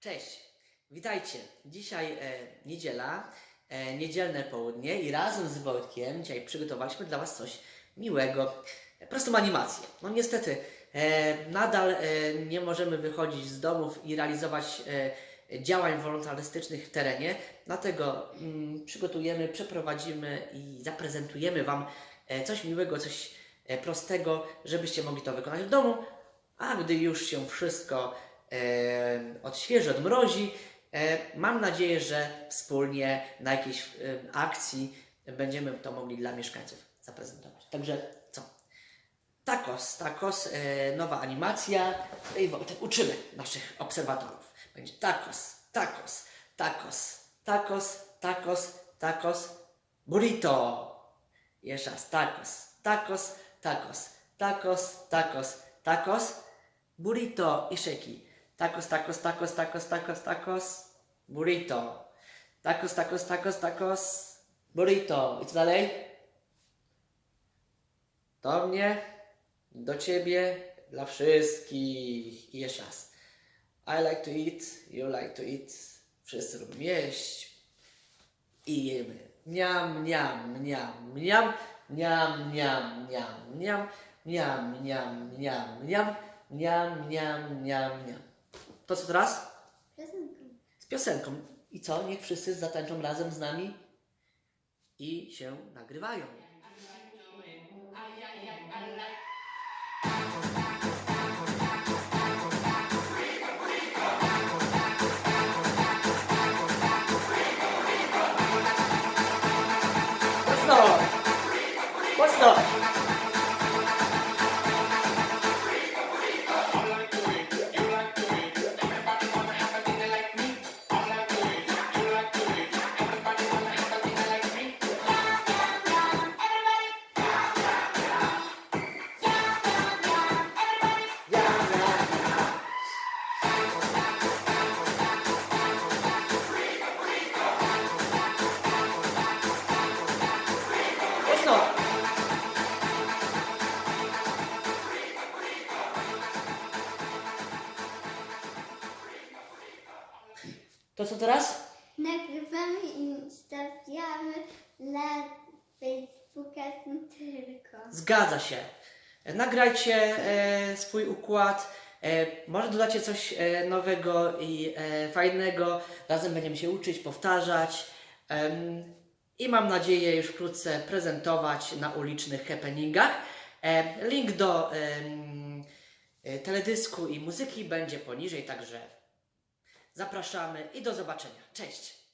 Cześć, witajcie. Dzisiaj e, niedziela, e, niedzielne południe i razem z Wojtkiem dzisiaj przygotowaliśmy dla Was coś miłego. Prostą animację. No niestety, e, nadal e, nie możemy wychodzić z domów i realizować e, działań wolontarystycznych w terenie, dlatego mm, przygotujemy, przeprowadzimy i zaprezentujemy Wam e, coś miłego, coś e, prostego, żebyście mogli to wykonać w domu, a gdy już się wszystko odświeży, odmrozi, e, mam nadzieję, że wspólnie na jakiejś e, akcji będziemy to mogli dla mieszkańców zaprezentować. Także co? Tacos, tacos, e, nowa animacja. Uczymy naszych obserwatorów. Będzie tacos, tacos, tacos, tacos, tacos, tacos, burrito. Jeszcze raz, tacos, tacos, tacos, tacos, tacos, tacos, burrito i szeki. Tacos, tacos, tacos, tacos, tacos, tacos. Burrito. Tacos, tacos, tacos, tacos. Burrito. I co dalej? Do mnie, do ciebie, dla wszystkich. I jeszcze raz. I like to eat, you like to eat. Wszyscy lubią jeść. I jemy. Miam, miam, miam, miam. Miam, miam, miam, miam. Miam, miam, miam, miam. Miam, miam, miam, miam. To co teraz? Piosenką. Z piosenką. I co? Niech wszyscy zatańczą razem z nami i się nagrywają. Mocno! To co teraz? Nagrywamy i stawiamy na Facebooka tylko. Zgadza się. Nagrajcie e, swój układ. E, może dodacie coś e, nowego i e, fajnego. Razem będziemy się uczyć, powtarzać. Em, I mam nadzieję już wkrótce prezentować na ulicznych happeningach. E, link do em, e, teledysku i muzyki będzie poniżej, także zapraszamy i do zobaczenia. Cześć!